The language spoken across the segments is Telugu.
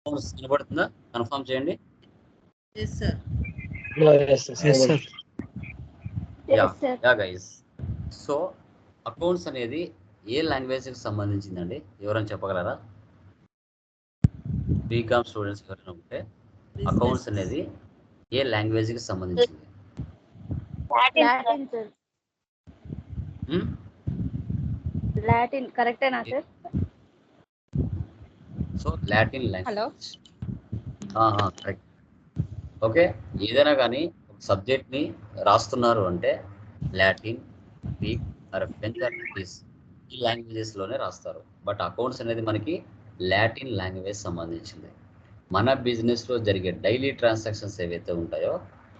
అకౌంట్స్ కనబడుతుందా? కన్ఫర్మ్ చేయండి. సో అకౌంట్స్ అనేది ఏ లాంగ్వేజ్కి సంబంధించిందండి? ఎవరైనా చెప్పగలరా? బీకామ్ స్టూడెంట్స్ ఎవరైనా ఉంటే అకౌంట్స్ అనేది ఏ లాంగ్వేజ్కి సంబంధించింది? Latin sir Hmm? లాటిన్ కరెక్టేనా sir so Latin hello. Language correct. Okay ఏదైనా కానీ ఒక సబ్జెక్ట్ని రాస్తున్నారు అంటే Latin Greek or French or English ఈ లాంగ్వేజెస్లోనే రాస్తారు. బట్ అకౌంట్స్ అనేది మనకి లాటిన్ లాంగ్వేజ్ సంబంధించింది. మన బిజినెస్లో జరిగే డైలీ ట్రాన్సాక్షన్స్ ఏవైతే ఉంటాయో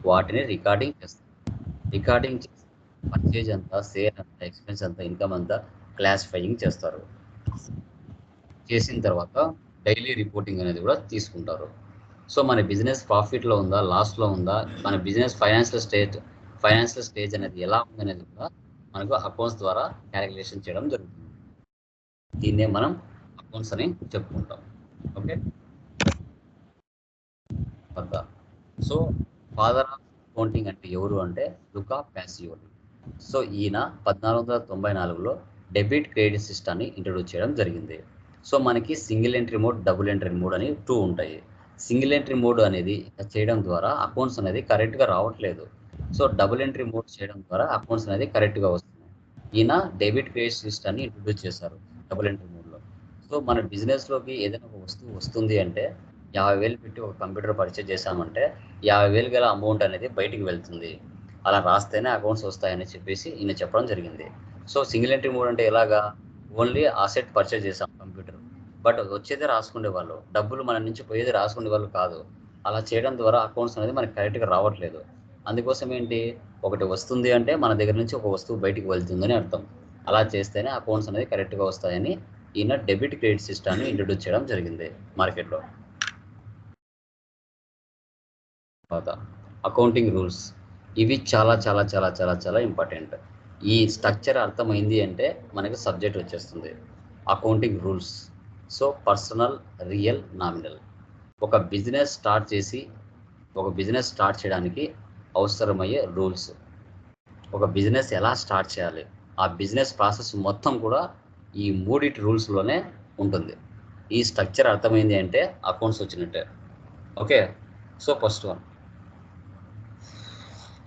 వాటిని రికార్డింగ్ చేస్తాం. రికార్డింగ్ చేసి పర్చేజ్ అంతా సేల్ అంతా ఎక్స్పెన్స్ అంతా ఇన్కమ్ అంతా క్లాసిఫైయింగ్ చేస్తారు. చేసిన తర్వాత డైలీ రిపోర్టింగ్ అనేది కూడా తీసుకుంటారు. సో మన బిజినెస్ ప్రాఫిట్లో ఉందా లాస్లో ఉందా మన business financial state financial stage అనేది ఎలా ఉంది అనేది కూడా మనకు అకౌంట్స్ ద్వారా క్యాలిక్యులేషన్ చేయడం జరుగుతుంది. దీన్నే మనం అకౌంట్స్ అని చెప్పుకుంటాం. ఓకే? పద్దా. సో ఫాదర్ ఆఫ్ అకౌంటింగ్ అంటే ఎవరు అంటే లుకా ప్యాసియోలి సో ఈయన పద్నాలుగు వందల తొంభై నాలుగులో డెబిట్ క్రెడిట్ సిస్టాన్ని ఇంట్రడ్యూస్ చేయడం జరిగింది. సో మనకి single entry mode double entry mode అని టూ ఉంటాయి. సింగిల్ ఎంట్రీ మోడ్ అనేది చేయడం ద్వారా అకౌంట్స్ అనేది కరెక్ట్గా రావట్లేదు. సో డబుల్ ఎంట్రీ మోడ్ చేయడం ద్వారా అకౌంట్స్ అనేది కరెక్ట్గా వస్తుంది ఈయన డెబిట్ క్రెడిట్ సిస్టాన్ని ఇంట్రొడ్యూస్ చేశారు డబుల్ ఎంట్రీ మోడ్లో. సో మన బిజినెస్లోకి ఏదైనా ఒక వస్తువు వస్తుంది అంటే యాభై వేలు పెట్టి ఒక కంప్యూటర్ పర్చేజ్ చేశామంటే యాభై వేలు గల అమౌంట్ అనేది బయటికి వెళ్తుంది. అలా రాస్తేనే అకౌంట్స్ వస్తాయని చెప్పేసి ఈయన చెప్పడం జరిగింది. సో సింగిల్ ఎంట్రీ మోడ్ అంటే ఎలాగా? ఓన్లీ ఆసెట్ పర్చేజ్ చేశాం. బట్ వచ్చేది రాసుకునే వాళ్ళు. డబ్బులు మన నుంచి పోయేది రాసుకునే వాళ్ళు కాదు. అలా చేయడం ద్వారా అకౌంట్స్ అనేది మనకి కరెక్ట్గా రావట్లేదు. అందుకోసం ఏంటి? ఒకటి వస్తుంది అంటే మన దగ్గర నుంచి ఒక వస్తువు బయటికి వెళ్తుందని అర్థం. అలా చేస్తేనే అకౌంట్స్ అనేది కరెక్ట్గా వస్తాయని ఈయన డెబిట్ క్రెడిట్ సిస్టాన్ని ఇంట్రడ్యూస్ చేయడం జరిగింది మార్కెట్లో. తర్వాత అకౌంటింగ్ రూల్స్. ఇవి చాలా చాలా చాలా చాలా చాలా ఇంపార్టెంట్. ఈ స్ట్రక్చర్ అర్థమైంది అంటే మనకి సబ్జెక్ట్ వచ్చేస్తుంది. Accounting rules. So personal real nominal. ఒక బిజినెస్ స్టార్ట్ చేసి ఒక బిజినెస్ స్టార్ట్ చేయడానికి అవసరమయ్యే రూల్స్. ఒక బిజినెస్ ఎలా స్టార్ట్ చేయాలి? ఆ బిజినెస్ ప్రాసెస్ మొత్తం కూడా ఈ మూడిటి రూల్స్లోనే ఉంటుంది. ఈ స్ట్రక్చర్ అర్థమైంది అంటే అకౌంట్స్ వచ్చినట్టే. Okay? So first one.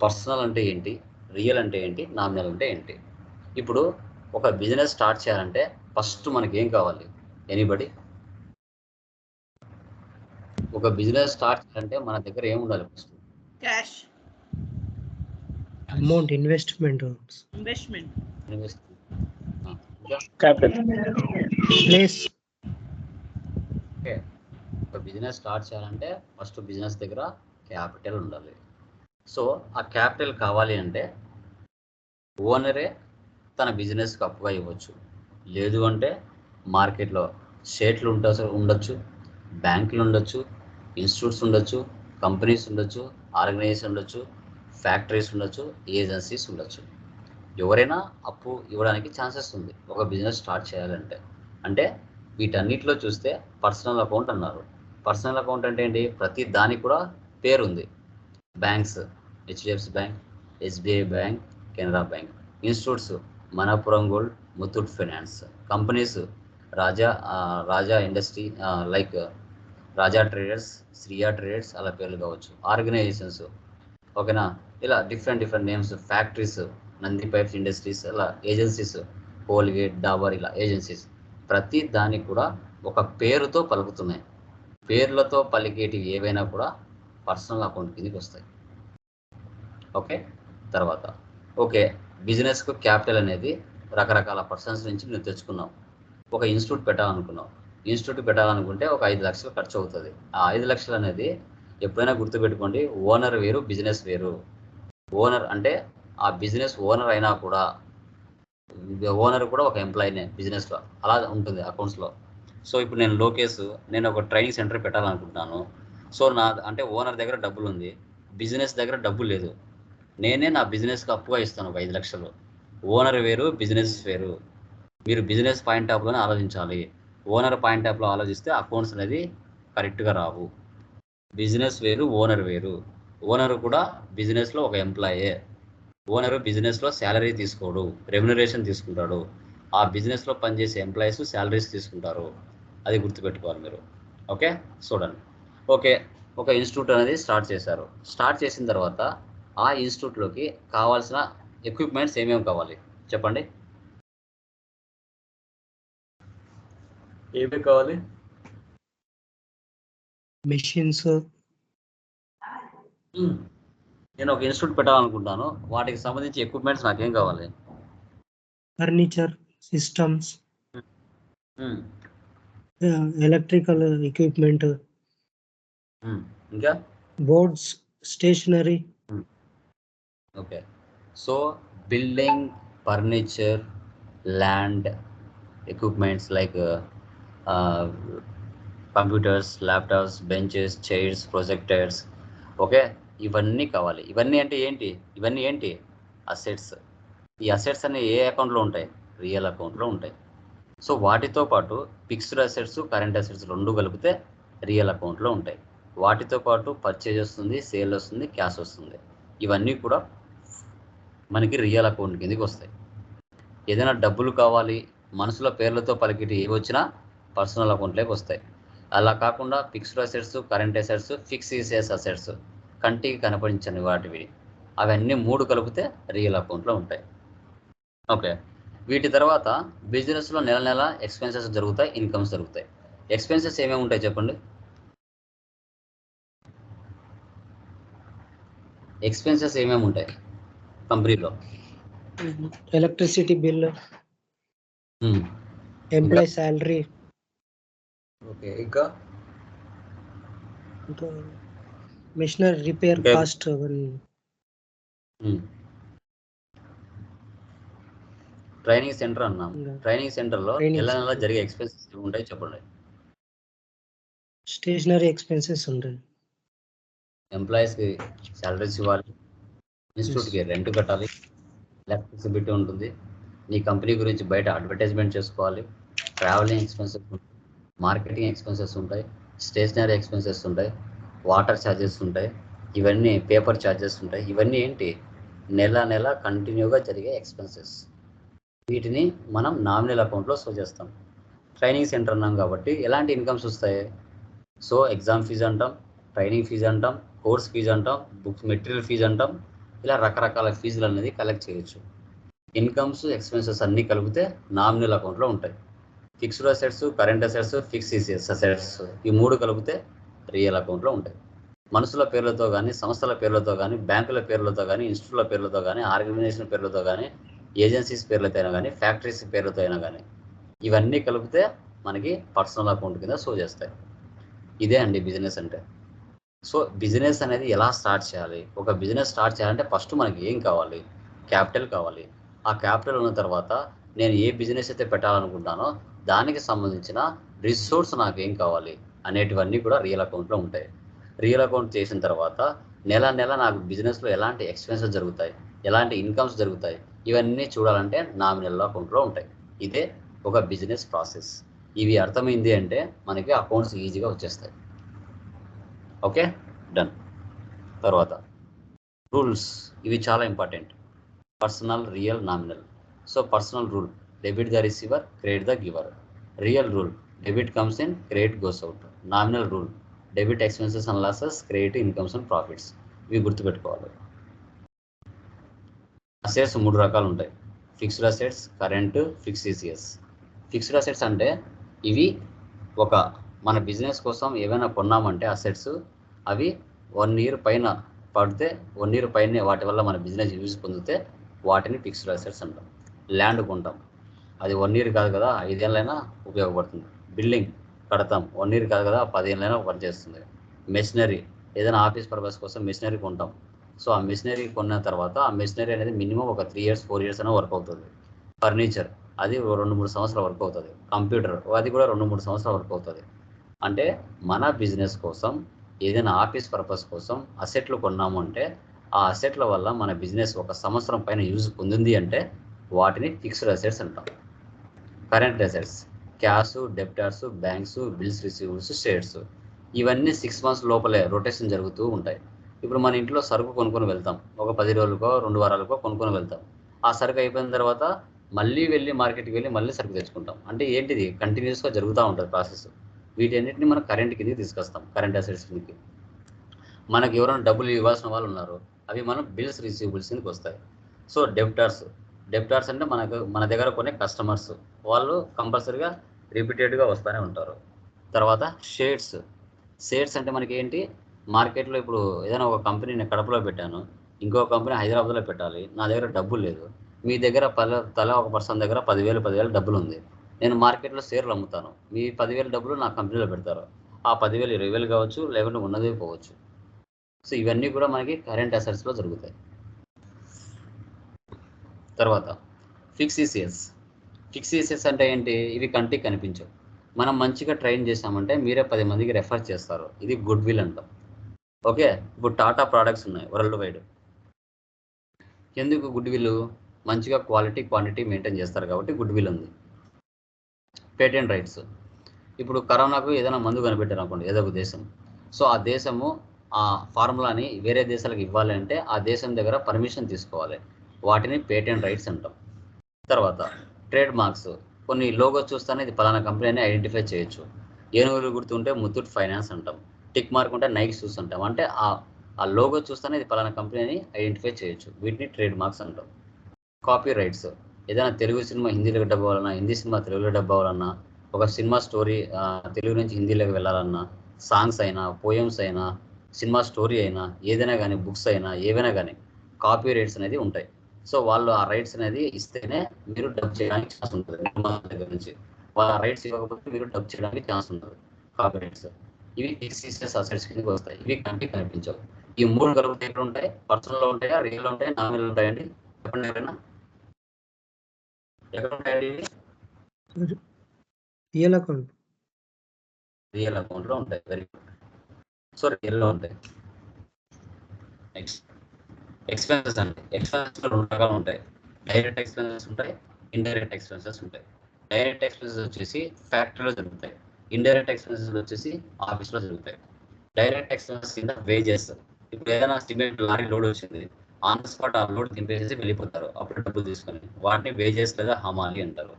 Personal అంటే ఏంటి? రియల్ అంటే ఏంటి? నామినల్ అంటే ఏంటి? ఇప్పుడు ఒక బిజినెస్ స్టార్ట్ చేయాలంటే ఫస్ట్ మనకి ఏం కావాలి? ఎనీబడి ఒక బిజినెస్ స్టార్ట్ చేయాలంటే మన దగ్గర ఏం ఉండాలి first cash amount investment investment place okay. ఒక బిజినెస్ స్టార్ట్ చేయాలంటే ఫస్ట్ బిజినెస్ దగ్గర క్యాపిటల్ ఉండాలి. సో ఆ క్యాపిటల్ కావాలి అంటే ఓనరే తన బిజినెస్కి అప్పుగా ఇవ్వచ్చు లేదు అంటే మార్కెట్లో షేట్లు ఉండ ఉండొచ్చు బ్యాంకులు ఉండొచ్చు ఇన్స్టిట్యూట్స్ ఉండొచ్చు కంపెనీస్ ఉండొచ్చు ఆర్గనైజేషన్ ఉండొచ్చు ఫ్యాక్టరీస్ ఉండొచ్చు ఏజెన్సీస్ ఉండొచ్చు. ఎవరైనా అప్పు ఇవ్వడానికి ఛాన్సెస్ ఉంది. ఒక బిజినెస్ స్టార్ట్ చేయాలంటే. అంటే వీటన్నిటిలో చూస్తే పర్సనల్ అకౌంట్ అన్నారు. పర్సనల్ అకౌంట్ అంటే ఏంటి? ప్రతి దానికి కూడా పేరు ఉంది banks HDFC bank SBI bank Canara bank. Institutes Manappuram gold Muthoot finance. Companies Raja Raja industry like Raja traders Shriya traders అలా పేర్లు కావచ్చు. ఆర్గనైజేషన్స్ ఓకేనా? ఇలా different different names factories Nandi pipes industries అలా ఏజెన్సీస్ కోల్గేట్ డాబర్ ఇలా ఏజెన్సీస్ ప్రతి దానికి కూడా ఒక పేరుతో పలుకుతున్నాయి. పేర్లతో పలికేటివి ఏవైనా కూడా పర్సనల్ అకౌంట్ కిందకి వస్తాయి. ఓకే? తర్వాత. ఓకే బిజినెస్కు క్యాపిటల్ అనేది రకరకాల పర్సన్స్ నుంచి నువ్వు తెచ్చుకున్నావు ఒక ఇన్స్టిట్యూట్ పెట్టాలనుకున్నావు ఇన్స్టిట్యూట్ పెట్టాలనుకుంటే ఒక ఐదు లక్షలు ఖర్చు అవుతుంది. ఆ ఐదు లక్షలు అనేది ఎప్పుడైనా గుర్తుపెట్టుకోండి ఓనర్ వేరు బిజినెస్ వేరు. ఓనర్ అంటే ఆ బిజినెస్ ఓనర్ అయినా కూడా ఓనర్ కూడా ఒక ఎంప్లాయీనే బిజినెస్లో. అలా ఉంటుంది అకౌంట్స్లో. సో ఇప్పుడు నేను లోకేష్ నేను ఒక ట్రైనింగ్ సెంటర్ పెట్టాలనుకుంటున్నాను. సో నా అంటే ఓనర్ దగ్గర డబ్బులు ఉంది. బిజినెస్ దగ్గర డబ్బు లేదు. నేనే నా బిజినెస్కి అప్పుగా ఇస్తాను ఒక ఐదు లక్షలు. ఓనర్ వేరు బిజినెస్ వేరు. మీరు బిజినెస్ పాయింట్ ఆఫ్లోనే ఆలోచించాలి. ఓనర్ పాయింట్ ఆఫ్లో ఆలోచిస్తే అకౌంట్స్ అనేది కరెక్ట్గా రావు. బిజినెస్ వేరు ఓనర్ వేరు. ఓనర్ కూడా బిజినెస్లో ఒక ఎంప్లాయే. ఓనరు బిజినెస్లో శాలరీ తీసుకోడు రెమ్యునరేషన్ తీసుకుంటాడు. ఆ బిజినెస్లో పనిచేసే ఎంప్లాయీస్ శాలరీస్ తీసుకుంటారు. అది గుర్తుపెట్టుకోవాలి మీరు. ఓకే? చూడండి. ఓకే. ఒక ఇన్స్టిట్యూట్ అనేది స్టార్ట్ చేశారు. స్టార్ట్ చేసిన తర్వాత ఆ ఇన్స్టిట్యూట్లోకి కావాల్సిన ఎక్విప్మెంట్స్ ఏమేమి కావాలి? చెప్పండి. ఏమేమి కావాలి? మెషిన్స్ నేను ఒక ఇన్స్టిట్యూట్ పెట్టాలనుకుంటాను. వాటికి సంబంధించి ఎక్విప్మెంట్స్ నాకేం కావాలి? Furniture systems. Electrical equipment. ఇంకా? Boards stationery okay so building furniture land equipments like computers laptops benches chairs projectors okay ఇవన్నీ కావాలి. ఇవన్నీ అంటే ఏంటి? ఇవన్నీ ఏంటి? అసెట్స్ ఈ అసెట్స్ అనేవి ఏ అకౌంట్లో ఉంటాయి? రియల్ అకౌంట్లో ఉంటాయి. సో వాటితో పాటు ఫిక్స్డ్ అసెట్స్ కరెంట్ అసెట్స్ రెండు కలిపితే రియల్ అకౌంట్లో ఉంటాయి. వాటితో పాటు పర్చేజ్ వస్తుంది సేల్ వస్తుంది క్యాష్ వస్తుంది. ఇవన్నీ కూడా మనకి రియల్ అకౌంట్ కిందకి వస్తాయి. ఏదైనా డబ్బులు కావాలి మనసులో పేర్లతో పలికిటి ఏ వచ్చినా పర్సనల్ అకౌంట్లోకి వస్తాయి. అలా కాకుండా fixed assets current assets fictitious assets కంటికి కనపడించని వాటివి. అవన్నీ మూడు కలిపితే రియల్ అకౌంట్లో ఉంటాయి. ఓకే. వీటి తర్వాత బిజినెస్లో నెల నెల ఎక్స్పెన్సెస్ జరుగుతాయి ఇన్కమ్స్ జరుగుతాయి. ఎక్స్పెన్సెస్ ఏమేమి ఉంటాయి చెప్పండి? ఎక్స్పెన్సెస్ ఏమేమి ఉంటాయి కంపెనీలో? Electricity bill employee salary okay ఇంకా? Machinery repair. Cost training centre అన్నాం. ట్రైనింగ్ సెంటర్లో Training నెల నెల. జరిగే ఎక్స్పెన్సెస్ ఉంటాయి చెప్పండి. స్టేషనరీ ఎక్స్పెన్సెస్ ఉంటాయి. ఎంప్లాయీస్కి శాలరీస్ ఇవ్వాలి. ఇన్స్టిట్యూట్కి రెంట్ కట్టాలి. ఎలక్ట్రిసిటీ ఉంటుంది. నీ కంపెనీ గురించి బయట అడ్వర్టైజ్మెంట్ చేసుకోవాలి. ట్రావెలింగ్ ఎక్స్పెన్సెస్ ఉంటాయి మార్కెటింగ్ ఎక్స్పెన్సెస్ ఉంటాయి స్టేషనరీ ఎక్స్పెన్సెస్ ఉంటాయి వాటర్ ఛార్జెస్ ఉంటాయి ఇవన్నీ పేపర్ ఛార్జెస్ ఉంటాయి. ఇవన్నీ ఏంటి? నెల నెల కంటిన్యూగా జరిగే ఎక్స్పెన్సెస్. వీటిని మనం నామినల్ అకౌంట్లో సో చేస్తాం. ట్రైనింగ్ సెంటర్ అన్నాం కాబట్టి ఎలాంటి ఇన్కమ్స్ వస్తాయి? సో ఎగ్జామ్ ఫీజు అంటాం ట్రైనింగ్ ఫీజు అంటాం కోర్స్ ఫీజు అంటాం బుక్స్ మెటీరియల్ ఫీజు అంటాం ఇలా రకరకాల ఫీజులు అనేది కలెక్ట్ చేయొచ్చు. ఇన్కమ్స్ ఎక్స్పెన్సెస్ అన్నీ కలిపితే నామినల్ అకౌంట్లో ఉంటాయి. Fixed assets current assets fix assets ఈ మూడు కలిపితే రియల్ అకౌంట్లో ఉంటాయి. మనుషుల పేర్లతో కానీ సంస్థల పేర్లతో కానీ బ్యాంకుల పేర్లతో కానీ ఇన్స్టిట్యూట్ల పేర్లతో కానీ ఆర్గనైజేషన్ పేర్లతో కానీ ఏజెన్సీస్ పేర్లతో అయినా కానీ ఫ్యాక్టరీస్ పేర్లతో అయినా కానీ ఇవన్నీ కలిపితే మనకి పర్సనల్ అకౌంట్ కింద షో చేస్తాయి. ఇదే అండి బిజినెస్ అంటే. సో బిజినెస్ అనేది ఎలా స్టార్ట్ చేయాలి? ఒక బిజినెస్ స్టార్ట్ చేయాలంటే ఫస్ట్ మనకి ఏం కావాలి? క్యాపిటల్ కావాలి. ఆ క్యాపిటల్ ఉన్న తర్వాత నేను ఏ బిజినెస్ అయితే పెట్టాలనుకుంటానో దానికి సంబంధించిన రిసోర్స్ నాకు ఏం కావాలి అనేటివన్నీ కూడా రియల్ అకౌంట్లో ఉంటాయి. రియల్ అకౌంట్ చేసిన తర్వాత నెల నెల నాకు బిజినెస్లో ఎలాంటి ఎక్స్పెన్సెస్ జరుగుతాయి ఎలాంటి ఇన్కమ్స్ జరుగుతాయి ఇవన్నీ చూడాలంటే నామినల్ అకౌంట్లో ఉంటాయి. ఇదే ఒక బిజినెస్ ప్రాసెస్. ఇవి అర్థమైంది అంటే మనకి అకౌంట్స్ ఈజీగా వచ్చేస్తాయి. ఓకే? డన్. తర్వాత రూల్స్. ఇవి చాలా important. Personal real nominal. So personal rule. Debit the receiver credit the giver real rule debit comes in credit goes out nominal rule debit expenses and losses credit incomes and profits ఇవి గుర్తుపెట్టుకోవాలి. అసెట్స్ మూడు రకాలు ఉంటాయి. Fixed assets current fictitious fixed assets అంటే ఇవి ఒక మన బిజినెస్ కోసం ఏమైనా కొన్నామంటే అసెట్స్ అవి వన్ ఇయర్ పైన పడితే వన్ ఇయర్ పైన వాటి వల్ల మన బిజినెస్ యూజ్ పొందితే వాటిని ఫిక్స్డ్ అసెట్స్ అంటాం. ల్యాండ్ కొంటాం. అది వన్ ఇయర్ కాదు కదా ఐదేళ్ళైనా ఉపయోగపడుతుంది. బిల్డింగ్ కడతాం వన్ ఇయర్ కాదు కదా పదిహేనులైనా పనిచేస్తుంది మెషినరీ ఏదైనా ఆఫీస్ పర్పస్ కోసం మెషినరీ కొంటాం. సో ఆ మెషినరీ కొన్న తర్వాత ఆ మెషినరీ అనేది మినిమం ఒక త్రీ ఇయర్స్ ఫోర్ ఇయర్స్ అయినా వర్క్ అవుతుంది. ఫర్నిచర్ అది రెండు మూడు సంవత్సరాలు వర్క్ అవుతుంది. కంప్యూటర్ అది కూడా రెండు మూడు సంవత్సరాలు వర్క్ అవుతుంది. అంటే మన బిజినెస్ కోసం ఏదైనా ఆఫీస్ పర్పస్ కోసం అసెట్లు కొన్నాము అంటే ఆ అసెట్ల వల్ల మన బిజినెస్ ఒక సంవత్సరం పైన యూజ్ పొందింది అంటే వాటిని ఫిక్స్డ్ అసెట్స్ అంటాం. Current assets cash debtors banks bills receivers shares ఇవన్నీ సిక్స్ మంత్స్ లోపలే రొటేషన్ జరుగుతూ ఉంటాయి. ఇప్పుడు మన ఇంట్లో సరుకు కొనుక్కొని వెళ్తాం. ఒక పది రోజులకో రెండు వారాలకో కొనుక్కొని వెళ్తాం. ఆ సరుకు అయిపోయిన తర్వాత మళ్ళీ వెళ్ళి మార్కెట్కి వెళ్ళి మళ్ళీ సరుకు తెచ్చుకుంటాం. అంటే ఏంటిది? కంటిన్యూస్గా జరుగుతూ ఉంటుంది ప్రాసెస్ వీటన్నిటిని మనం కరెంట్ కిందకి తీసుకొస్తాం కరెంట్ అసెట్స్ కిందకి. మనకి ఎవరైనా డబ్బులు ఇవ్వాల్సిన వాళ్ళు ఉన్నారు. అవి మనం బిల్స్ రిసీవబుల్స్ కిందకి వస్తాయి. సో డెబ్టర్స్ డెప్టార్స్ అంటే మనకు మన దగ్గర కొనే కస్టమర్స్ వాళ్ళు కంపల్సరీగా రిపీటెడ్గా వస్తూనే ఉంటారు. తర్వాత షేర్స్. షేర్స్ అంటే మనకి ఏంటి? మార్కెట్లో ఇప్పుడు ఏదైనా ఒక కంపెనీ నేను కడపలో పెట్టాను. ఇంకో కంపెనీ హైదరాబాద్లో పెట్టాలి. నా దగ్గర డబ్బులు లేదు. మీ దగ్గర పల తల ఒక పర్సన్ దగ్గర పదివేలు పదివేలు డబ్బులు ఉంది. నేను మార్కెట్లో షేర్లు అమ్ముతాను. మీ పదివేలు డబ్బులు నా కంపెనీలో పెడతారు. ఆ పదివేలు ఇరవై వేలు కావచ్చు లేకుంటే ఉన్నదే పోవచ్చు. సో ఇవన్నీ కూడా మనకి కరెంట్ అసెట్స్లో జరుగుతాయి. తర్వాత ఫిక్సీసియస్. ఫిక్సీసియస్ అంటే ఏంటి? ఇవి కంటికి కనిపించవు. మనం మంచిగా ట్రైన్ చేసామంటే మీరే పది మందికి రెఫర్ చేస్తారు. ఇది గుడ్ విల్ అంటాం. ఓకే? ఇప్పుడు టాటా ప్రోడక్ట్స్ ఉన్నాయి వరల్డ్ వైడ్. ఎందుకు గుడ్ విల్ మంచిగా క్వాలిటీ క్వాంటిటీ మెయింటైన్ చేస్తారు కాబట్టి గుడ్ విల్ ఉంది. Patent rights. ఇప్పుడు కరోనాకు ఏదైనా మందు కనిపెట్టారు అనుకోండి ఏదో ఒక దేశం. సో ఆ దేశము ఆ ఫార్ములాని వేరే దేశాలకు ఇవ్వాలి అంటే ఆ దేశం దగ్గర పర్మిషన్ తీసుకోవాలి. వాటిని పేటెంట్ రైట్స్ అంటాం. తర్వాత ట్రేడ్ మార్క్స్. కొన్ని లోగో చూస్తానే ఇది పలానా కంపెనీ అని ఐడెంటిఫై చేయొచ్చు. ఏనుగులు గుర్తుంటే ముత్తూట్ ఫైనాన్స్ అంటాం. టిక్ మార్క్ ఉంటే నైక్ షూస్ అంటాం. అంటే ఆ ఆ లోగో చూస్తానే ఇది పలానా కంపెనీ అని ఐడెంటిఫై చేయొచ్చు. వీటిని ట్రేడ్ మార్క్స్ అంటాం. Copyrights. ఏదైనా తెలుగు సినిమా హిందీలోకి డబ్బు అవ్వాలన్నా హిందీ సినిమా తెలుగులో డబ్బు అవ్వాలన్నా ఒక సినిమా స్టోరీ తెలుగు నుంచి హిందీలోకి వెళ్ళాలన్నా సాంగ్స్ అయినా పోయమ్స్ అయినా సినిమా స్టోరీ అయినా ఏదైనా కానీ బుక్స్ అయినా ఏవైనా కానీ కాపీ రైట్స్ అనేది ఉంటాయి. సో వాళ్ళు ఆ రైట్స్ అనేది ఇస్తేనే మీరు డబ్ చేయడానికి ఛాన్స్ ఉంటుంది నిర్మాత దగ్గర నుంచి. వాళ్ళ రైట్స్ ఇవ్వకపోతే మీరు డబ్ చేయడానికి ఛాన్స్ ఉంటుంది కాపీ రైట్స్ ఇవి ఎక్సీసెస్ అసెట్స్ కిందకి వస్తాయి ఇవి కంటికి కనిపించవు. ఈ మూడు కలిపితే ఎక్కడ ఉంటాయి పర్సనల్ ఉంటాయా రియల్ ఉంటాయి నామినల్ ఉంటాయండి చెప్పండి ఎవరైనా. ఎక్కడ ఉంటాయండి? Real account. రియల్ అకౌంట్లో ఉంటాయి వెరీ గుడ్ సో రియల్లో ఉంటాయి. నెక్స్ట్ ఎక్స్పెన్సెస్ అండి. ఎక్స్పెన్సెస్ రెండు రకాలు ఉంటాయి. డైరెక్ట్ ఎక్స్పెన్సెస్ ఉంటాయి ఇండైరెక్ట్ ఎక్స్పెన్సెస్ ఉంటాయి. డైరెక్ట్ ఎక్స్పెన్సెస్ వచ్చేసి ఫ్యాక్టరీలో జరుగుతాయి. ఇండైరెక్ట్ ఎక్స్పెన్సెస్ వచ్చేసి ఆఫీస్లో జరుగుతాయి. డైరెక్ట్ ఎక్స్పెన్సెస్ కింద వేజెస్ ఇప్పుడు ఏదైనా సిమెంట్ లారీ లోడ్ వచ్చింది ఆన్ ద స్పాట్ ఆ లోడ్ దింపేసేసి వెళ్ళిపోతారు. అప్పుడు డబ్బులు తీసుకొని వాటిని వేజెస్ లేదా హమాలి అంటారు.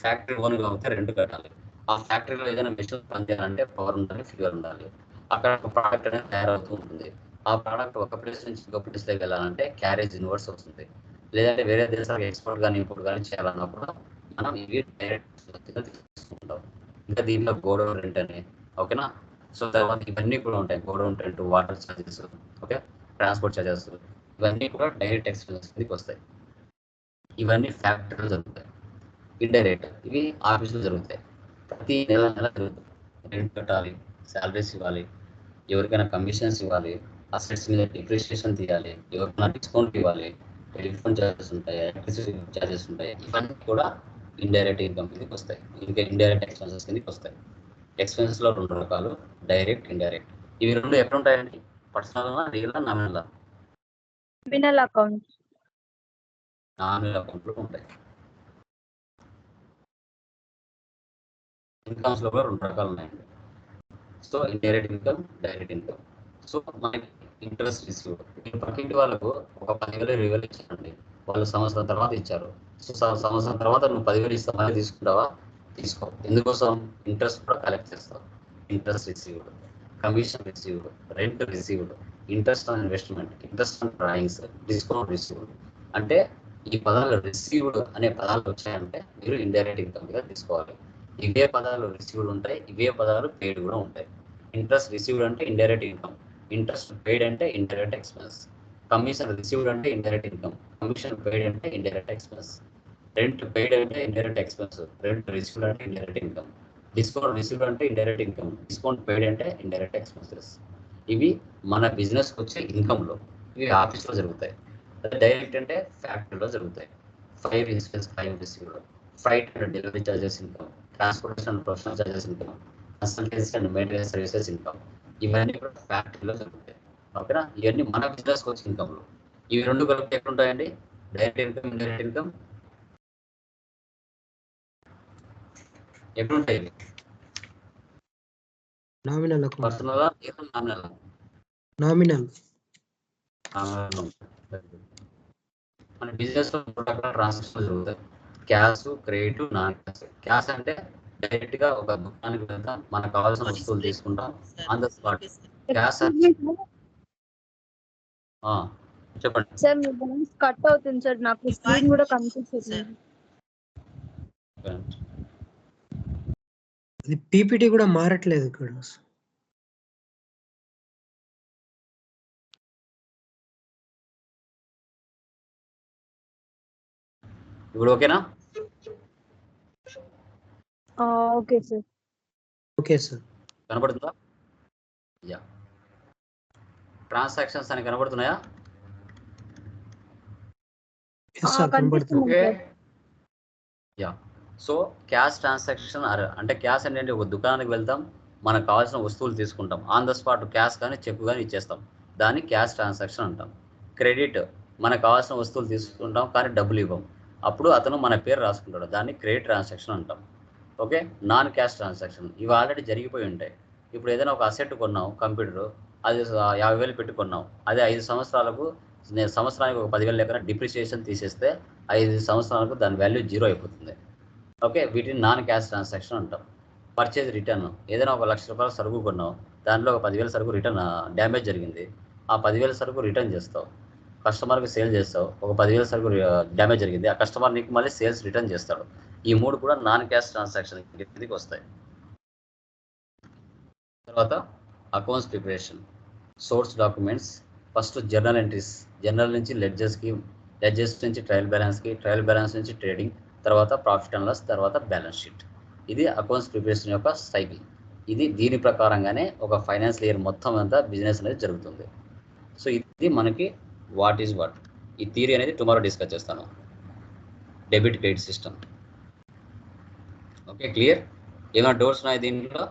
ఫ్యాక్టరీ ఓన్ కాబట్టి రెండు కట్టాలి. ఆ ఫ్యాక్టరీలో ఏదైనా మెషిన్ పనిచేయాలంటే పవర్ ఉండాలి ఫిగర్ ఉండాలి. అక్కడ ఒక ప్రోడక్ట్ అనేది తయారవుతూ ఉంటుంది. ఆ ప్రోడక్ట్ ఒక ప్లేస్ నుంచి ఇంకో ప్లేస్లోకి వెళ్ళాలంటే క్యారేజ్ ఇన్వర్స్ వస్తుంది. లేదంటే వేరే దేశాలకు ఎక్స్పోర్ట్ కానీ ఇంపోర్ట్ కానీ చేయాలన్నప్పుడు మనం ఇవి డైరెక్ట్ తీసుకుంటాం. ఇంకా దీంట్లో గోడౌన్ రెంట్ అని ఓకేనా? సో తర్వాత ఇవన్నీ కూడా ఉంటాయి. Godown rent water charges okay? Transport charges ఇవన్నీ కూడా డైరెక్ట్ ఎక్స్పెన్సెస్ కిందకి వస్తాయి. ఇవన్నీ ఫ్యాక్టరీలో జరుగుతాయి. ఇండైరెక్ట్ ఇవి ఆఫీసులో జరుగుతాయి. ప్రతి నెల నెల జరుగుతుంది రెంట్ కట్టాలి శాలరీస్ ఇవ్వాలి ఎవరికైనా కమిషన్స్ ఇవ్వాలి. అసెట్స్ మీద డిప్రిషియేషన్ తీయాలి ఎవరికైనా డిస్కౌంట్ ఇవ్వాలి టెలిఫోన్ ఛార్జెస్ ఉంటాయి ఎలక్ట్రిసిటీ ఛార్జెస్ ఉంటాయి ఇవన్నీ కూడా ఇండైరెక్ట్ ఇన్కమ్ కిందకి వస్తాయి. ఇంకా ఇండైరెక్ట్ ఎక్స్పెన్సెస్ కిందకి వస్తాయి. ఎక్స్పెన్సెస్లో రెండు రకాలు డైరెక్ట్ ఇండైరెక్ట్. ఇవి రెండు ఎక్కడ ఉంటాయండి? పర్సనల్ రియల్ నామినల్ మినల్ అకౌంట్. నామినల్ అకౌంట్లో ఉంటాయి. ఇన్కమ్స్లో కూడా రెండు రకాలు ఉన్నాయండి. So indirect income direct income. So మనకి ఇంట్రెస్ట్ రిసీవ్ నేను పక్కింటి వాళ్ళకు ఒక పదివేలు ఇరవై వేలు ఇచ్చారండి వాళ్ళు సంవత్సరం తర్వాత ఇచ్చారు. సో సంవత్సరం తర్వాత నువ్వు పదివేలు ఇస్తావు మళ్ళీ తీసుకుంటావా? తీసుకో. ఎందుకోసం? ఇంట్రెస్ట్ కూడా కలెక్ట్ చేస్తావు. Interest received commission received rent received interest on investment interest on drawings discount received. అంటే ఈ పదాలు రిసీవ్డ్ అనే పదాలు వచ్చాయంటే మీరు ఇండైరెక్ట్ ఇన్కమ్గా తీసుకోవాలి. ఇవే పదాలు రిసీవ్డ్ ఉంటాయి ఇవే పదాలు పేడ్ కూడా ఉంటాయి. ఇంట్రెస్ట్ రిసీవ్డ్ అంటే ఇండైరెక్ట్ ఇన్కమ్. ఇంట్రెస్ట్ పెయిడ్ అంటే ఇండైరెక్ట్ ఎక్స్పెన్స్ కమిషన్ రిసీవ్డ్ అంటే ఇండైరెక్ట్ ఇన్కమ్ కమిషన్ పెయిడ్ అంటే ఇండైరెక్ట్ ఎక్స్పెన్స్ రెంట్ పెయిడ్ అంటే ఇండైరెక్ట్ ఎక్స్పెన్స్ రెంట్ రిసీవ్డ్ అంటే ఇండైరెక్ట్ ఇన్కమ్ డిస్కౌంట్ రిసీవ్డ్ అంటే ఇండైరెక్ట్ ఇన్కమ్ డిస్కౌంట్ పెయిడ్ అంటే ఇండైరెక్ట్ ఎక్స్పెన్సెస్ ఇవి మన బిజినెస్ వచ్చే income లో ఇవి ఆఫీస్లో జరుగుతాయి. డైరెక్ట్ అంటే ఫ్యాక్టరీలో జరుగుతాయి. Five insurance five received freight and delivery charges income transportation professional charges income consultancy and maintenance services income ఇవన్నీ కూడా ఫ్యాక్టరీలో జరుగుతాయి. ఓకేనా? ఇవన్నీ మన బిజినెస్ వచ్చే ఇన్కమ్లు ఇవి రెండు కలిపి ఎక్కడ ఉంటాయండి డైరెక్ట్ ఇన్కమ్ ఇండైరెక్ట్ ఇన్కమ్ ఇవి? నామినల్ పర్సనల్ నామినల్ నామినల్ మన బిజినెస్లో ట్రాన్సాక్షన్ జరుగుతాయి. Cash credit non cash cash అంటే డైరెక్ట్గా ఒక దుకాణానికి వెళ్తాం మనకు కావాల్సిన వస్తువులు తీసుకుంటాం on the spot. క్యాష్ చెప్పండి. సార్ మీ వాయిస్ కట్ అవుతుంది సార్ నాకు స్క్రీన్ కూడా కనిపిస్తుంది. అది పీపీటీ కూడా మారట్లేదు ఇక్కడ. ఇప్పుడు ఓకేనా? Okay sir. Okay sir. కనబడుతుందా? యా. ట్రాన్సాక్షన్స్ అని కనబడుతున్నాయా? యా. సో క్యాష్ ట్రాన్సాక్షన్ అంటే క్యాష్ ఏంటంటే ఒక దుకాణానికి వెళ్తాం మనకు కావాల్సిన వస్తువులు తీసుకుంటాం. ఆన్ ద స్పాట్ క్యాష్ కానీ చెక్ కానీ ఇచ్చేస్తాం. దాన్ని క్యాష్ ట్రాన్సాక్షన్ అంటాం. క్రెడిట్ మనకు కావాల్సిన వస్తువులు తీసుకుంటాం కానీ డబ్బులు ఇవ్వం. అప్పుడు అతను మన పేరు రాసుకుంటాడు. దాన్ని క్రెడిట్ ట్రాన్సాక్షన్ అంటాం. ఓకే? Non cash transaction. ఇవి ఆల్రెడీ జరిగిపోయి ఉంటాయి. ఇప్పుడు ఏదైనా ఒక అసెట్ కొన్నాం కంప్యూటర్ అది యాభై వేలు పెట్టుకున్నాం అదే ఐదు సంవత్సరాలకు నేను సంవత్సరానికి ఒక పదివేల లెక్కన డిప్రిసియేషన్ తీసేస్తే ఐదు సంవత్సరాలకు దాని వాల్యూ జీరో అయిపోతుంది. ఓకే? వీటిని నాన్ క్యాష్ ట్రాన్సాక్షన్ అంటాం. Purchase return. ఏదైనా ఒక లక్ష రూపాయల సరుకు కొన్నావు. దాంట్లో ఒక పదివేల సరుకు రిటర్న్ డ్యామేజ్ జరిగింది. ఆ పదివేల సరుకు రిటర్న్ చేస్తావు. కస్టమర్కి సేల్ చేస్తావు. ఒక పదివేల సరుకు డ్యామేజ్ జరిగింది. ఆ కస్టమర్ నీకు మళ్ళీ సేల్స్ రిటర్న్ చేస్తాడు. ఈ మూడు కూడా నాన్ క్యాష్ ట్రాన్సాక్షన్ కిందకి వస్తాయి. తర్వాత accounts preparation source documents first journal entries journal నుంచి లెడ్జెస్కి లెడ్జెస్ నుంచి ట్రయల్ బ్యాలెన్స్కి ట్రయల్ బ్యాలెన్స్ నుంచి ట్రేడింగ్ తర్వాత ప్రాఫిట్ అండ్ లాస్ తర్వాత బ్యాలెన్స్ షీట్. ఇది అకౌంట్స్ ప్రిపరేషన్ యొక్క సైకిల్. ఇది దీని ప్రకారంగానే ఒక ఫైనాన్స్ ఇయర్ మొత్తం అంతా బిజినెస్ అనేది జరుగుతుంది. సో ఇది మనకి వాట్ ఈజ్ వాట్. ఈ థియరీ అనేది టుమారో డిస్కస్ చేస్తాను. Debit credit system. Okay clear ఏమైనా డౌట్స్ ఉన్నాయి దీంట్లో?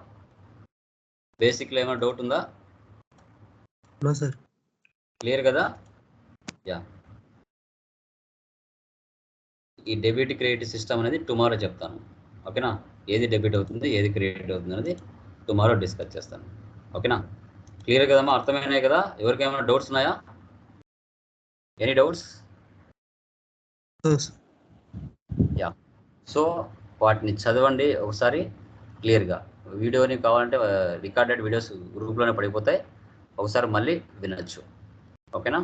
బేసిక్లో ఏమైనా డౌట్ ఉందా? సార్ క్లియర్ కదా? యా ఈ డెబిట్ క్రెడిట్ సిస్టమ్ అనేది టుమారో చెప్తాను. ఓకేనా ఏది డెబిట్ అవుతుంది ఏది క్రెడిట్ అవుతుంది అనేది టుమారో డిస్కస్ చేస్తాను. ఓకేనా క్లియర్ కదమ్మా? అర్థమైనాయి కదా? ఎవరికైనా డౌట్స్ ఉన్నాయా? ఎనీ డౌట్స్ సో వాటిని చదవండి ఒకసారి క్లియర్గా. వీడియోని కావాలంటే రికార్డెడ్ వీడియోస్ గ్రూప్లోనే పడిపోతాయి. ఒకసారి మళ్ళీ వినొచ్చు. ఓకేనా?